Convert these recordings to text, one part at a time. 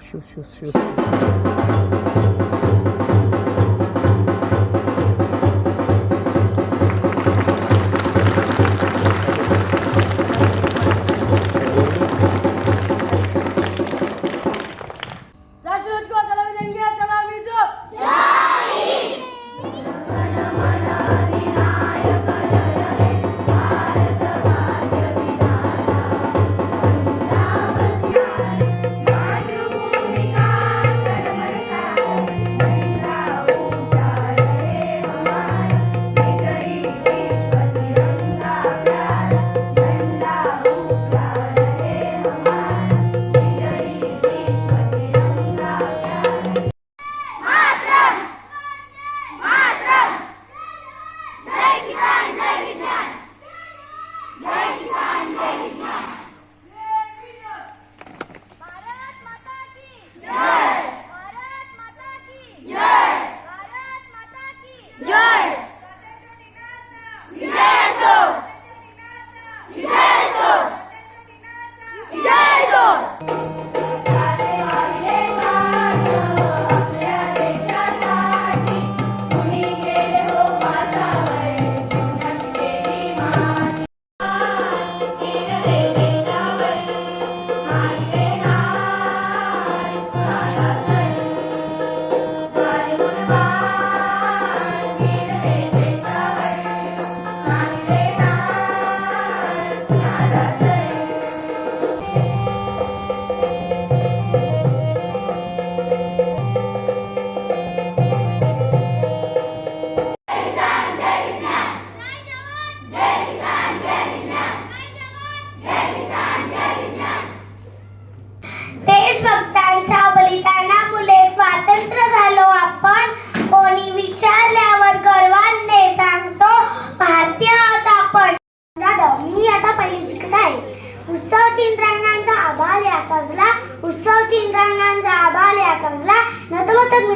щось, щось, щось, щось.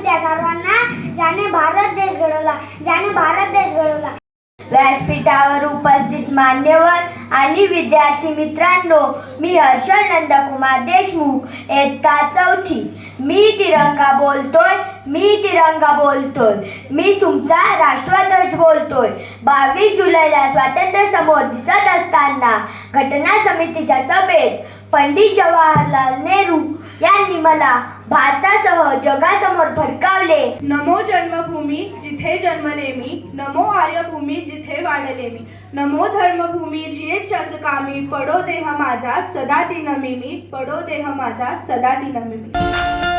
नतमस्तक सर्वांना ज्याने भारत देश घडवला ज्याने भारत देश घडवला. व्यासपीठावर उपस्थित मान्यवर आणि विद्यार्थी मित्रांनो मी हर्षल नंदकुमार देशमुख इयत्ता चौथी. मी तिरंगा बोलतोय मी तिरंगा बोलतोय. मी तुमचा राष्ट्रध्वज बोलतोय. बावीस जुलैला स्वातंत्र्य समोर दिसत असताना घटना समितीच्या सभेत पंडित जवाहरलाल नेहरू यांनी भारतासह जगासमोर फडकावले नमो जन्मभूमी जिथे जन्मले मी नमो आर्यभूमी जिथे वाढले मी नमो धर्मभूमी जिये चचकामी पडो देह माझा सदा दिन मी पडो देह माझा सदा दिन मी